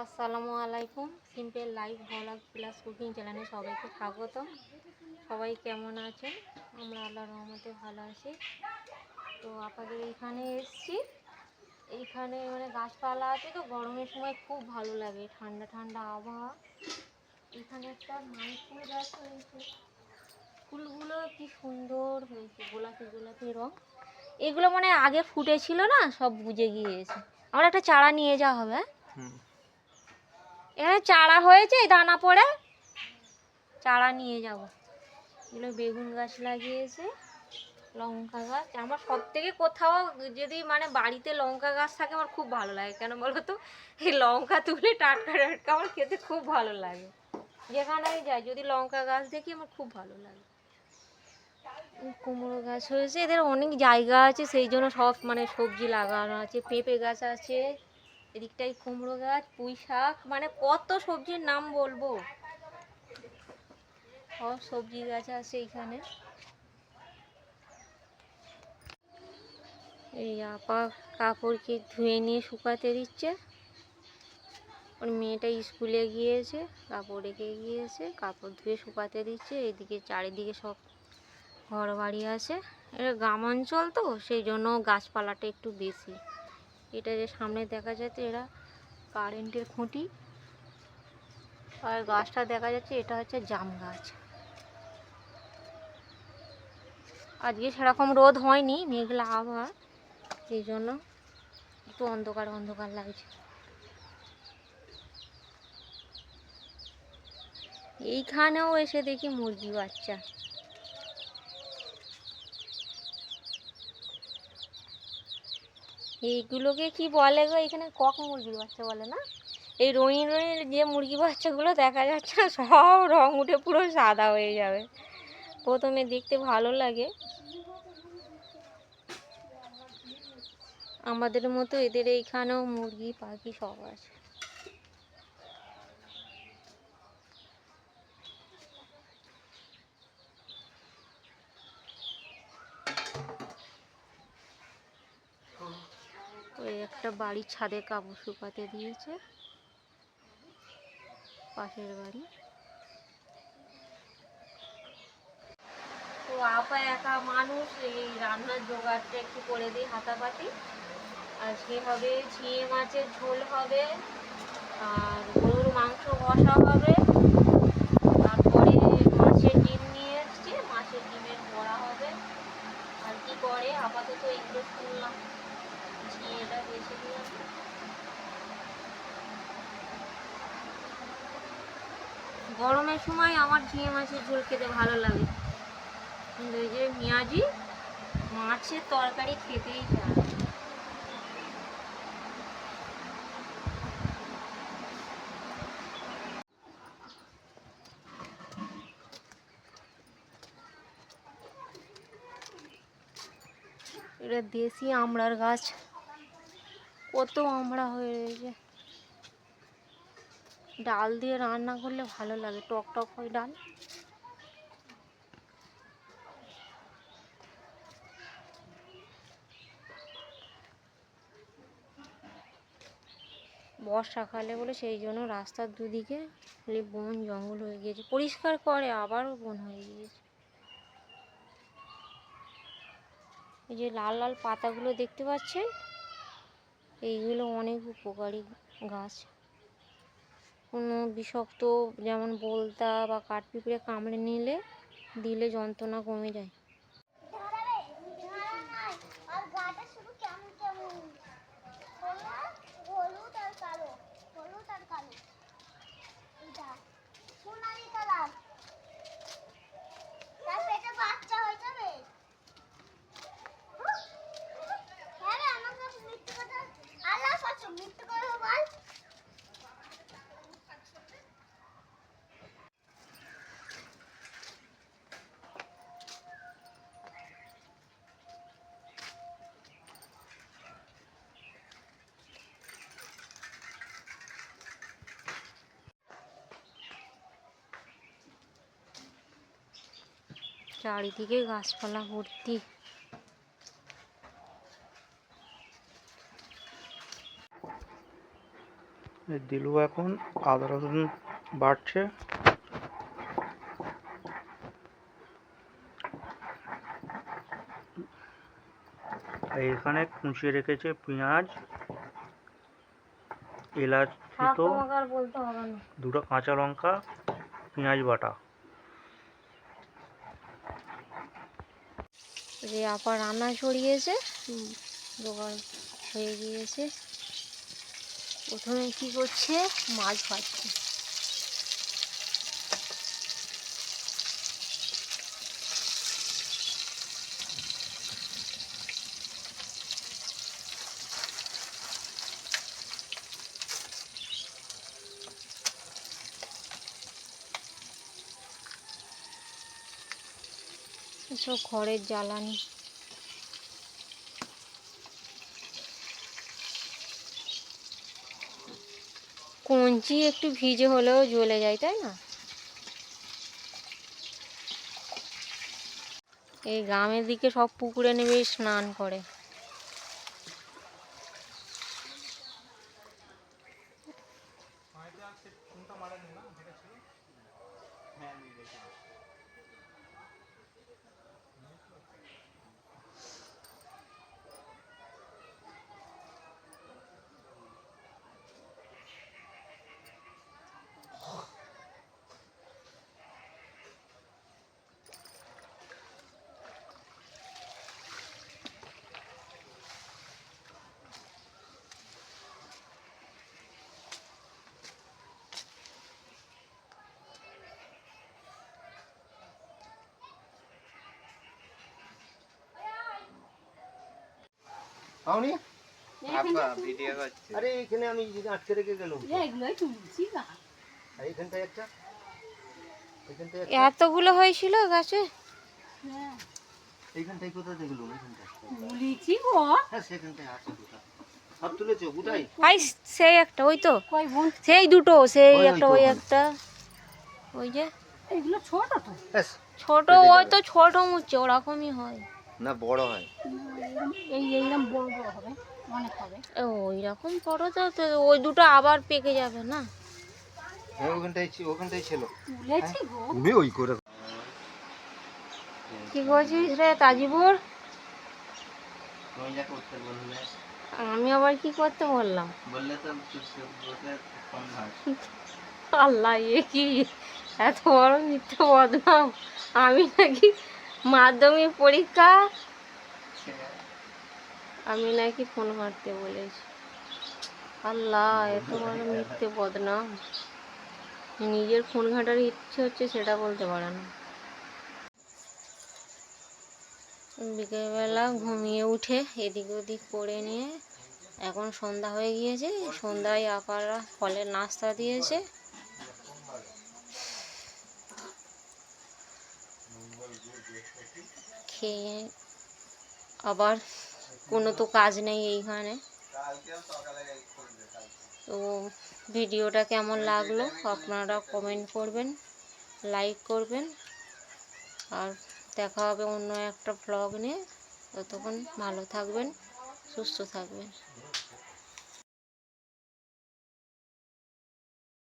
আসসালামু আলাইকুম। Simple life vlog plus cooking চ্যানেলে সবাইকে স্বাগত সবাই কেমন আছেন? আমরা আল্লাহ রহমতে ভালো আছি। তো আপনাদের এইখানে এসছি। এইখানে মানে গাছপালা আছে তো, গরমের সময় খুব ভালো লাগে। ঠান্ডা ঠান্ডা আবহাওয়া। এখানে একটা মাইক ফুল গাছ হয়েছে ফুলগুলো কি সুন্দর হয়েছে, গোলাপি গোলাপি রং। এগুলো মানে আগে ফুটেছিল না, সব বুঝে গিয়েছে। আমার একটা চারা নিয়ে যাওয়া হবে হ্যাঁ? এখানে চারা হয়েছে দানা পড়ে। চারা নিয়ে যাব। এগুলো বেগুন গাছ লাগিয়েছে, লঙ্কা গাছ। আমার সব থেকে কোথাও যদি মানে বাড়িতে লঙ্কা গাছ থাকে, আমার খুব ভালো লাগে। কেন বলো তো? এই লঙ্কা তুলে টাটকা টাটকা আমার খেতে খুব ভালো লাগে। যেখানেই যাই, যদি লঙ্কা গাছ দেখি, আমার খুব ভালো লাগে। কুমড়ো গাছ হয়েছে, এদের অনেক জায়গা আছে, সেই জন্য সব মানে সবজি লাগানো আছে, পেঁপে গাছ আছে। এদিকটাই কুমড়ো গাছ, পুঁই শাক মানে কত সবজির নাম বলব? সব সবজি গাছ আছে এখানে এই আপা কাপড়কে ধুয়ে নিয়ে শুকাতে দিচ্ছে। ওর মেয়েটা স্কুলে গিয়েছে, কাপড় রেখে গিয়েছে, কাপড় ধুয়ে শুকাতে দিচ্ছে। এদিকে চারিদিকে সব ঘর বাড়ি আছে। এটা গ্রাম অঞ্চল তো, সেই জন্য গাছপালাটা একটু বেশি। এটা যে সামনে দেখা যাচ্ছে এরা কারেন্টের খুঁটি। আর গাছটা দেখা যাচ্ছে এটা হচ্ছে জাম গাছ। আজকে সেরকম রোদ হয়নি, মেঘলা আবহাওয়া সেই জন্য একটু অন্ধকার অন্ধকার লাগছে। এইখানেও এসে দেখি মুরগি বাচ্চা। এইগুলোকে কি বলে গো? এখানে কক মুরগির বাচ্চা বলে না? এই রঙিন রঙিন যে মুরগি বাচ্চাগুলো দেখা যাচ্ছে না, সব রং উঠে পুরো সাদা হয়ে যাবে। প্রথমে দেখতে ভালো লাগে। আমাদের মতো এদের এইখানেও মুরগি, পাখি সব আছে ওই একটা বাড়ির ছাদে কাপড় শুকাতে দিয়েছে। পাশের বাড়ি। তো আপা একা মানুষ, এই রান্নার জোগাড়টা একটু করে দিই হাতাপাতি। আজকে হবে ঝিঙে মাছের ঝোল হবে, আর গরুর মাংস কষা হবে তারপরে মাছের ডিম নিয়ে এসছে মাছের ডিমের বড়া হবে আর কি করে আপাতত এগুলো শুনলাম ঝিঙেটা বেছে দিলাম গরমের সময় আমার ঝিঙে মাছের ঝোল খেতে ভালো লাগে। কিন্তু এই যে পেঁয়াজি মাছের তরকারি খেতেই চায়। এটা দেশি আমড়ার গাছ। কত আমড়া হয়ে রয়েছে। ডাল দিয়ে রান্না করলে ভালো লাগে, টক টক হয় ডাল। বর্ষাকালে বলে সেই জন্য রাস্তার দুদিকে বন জঙ্গল হয়ে গিয়েছে, পরিষ্কার করে আবারও বন হয়ে গিয়েছে। এই যে লাল লাল পাতাগুলো দেখতে পাচ্ছেন? এইগুলো অনেক উপকারী গাছ। কোনো বিষাক্ত যেমন বোলতা বা কাঠপিঁপড়ে কামড়ে নিলে দিলে যন্ত্রণা কমে যায় আর গাটা শুধু কেমন কেমন হলুদ হলুদ আর কালো হলুদ আর কালো এটা সোনালি কালার তার পেটে বাচ্চা হয়ে যাবে হ্যাঁ রে আমাকে মৃত্যু কথা আল্লাহ পাচ্ছ মৃত্যু করে বল চারিদিকে গাছপালা ভর্তি। দিলু এখন আদা রসুন আর এখানে কুচিয়ে রেখেছে পেঁয়াজ এলাচ দুটো কাঁচা লঙ্কা পেঁয়াজ বাটা। যে আপা রান্না সরিয়েছে। জোগাড় হয়ে গিয়েছে। প্রথমে কি করছে? মাছ ভাজছে। এসব খড়ের জ্বালানি। কঞ্চি একটু ভিজে হলেও জ্বলে যায়, তাই না? এই গ্রামের দিকে সব পুকুরে নেমে স্নান করে। পাওনি? ভিডিও করছে। আরে এখানে আমি আটকে রেখে গেলাম। এগুলোই তুলছি না আর একটা? এতগুলো হয়েছিল গাছে? হ্যাঁ। এইখানটায় কোথায় তুলিছি গো। হ্যাঁ সেখানটায় আছে সব তুলেছো? আই সেই একটা ওই তো। কই বোন? সেই দুটো সেই একটা ওই ওই। একটা। ওই যে। এগুলো ছোট তো? ছোট ওই তো ছোট মুচ্ছে ওরকমই হয়। না বড় হয়। এই এইরকম বড় বড় হবে অনেক হবে। ওই রকম বড় তো তো ওই দুটো আবার পেকে যাবে না? হ্যাঁ ওখানটায় ছি- ছিল। তুলেছি তুমি ওই করে কি করছিস রে তাজিবুর? মহিলা করতে বললে। আমি আবার কি করতে বললাম? বললে তো আল্লাহ এ কি এত বড় মিথ্যে বদনাম। আমি নাকি মাধ্যমিক পরীক্ষা? আমি নাকি ফোন ঘাঁটতে বলেছি। আল্লাহ এত বড় মিথ্যে বদনাম। নিজের ফোন ঘাঁটার ইচ্ছে হচ্ছে সেটা বলতে পারে না। বিকেলবেলা ঘুমিয়ে উঠে এদিক ওদিক করে নিয়ে এখন সন্ধ্যা হয়ে গিয়েছে। সন্ধ্যায় আপারা ফলের নাস্তা দিয়েছে। খেয়ে আবার কোনো তো কাজ নেই এইখানে। তো ভিডিওটা কেমন লাগল আপনারা কমেন্ট করবেন লাইক করবেন। আর দেখা হবে অন্য একটা ব্লগ নিয়ে। ততক্ষণ ভালো থাকবেন, সুস্থ থাকবেন।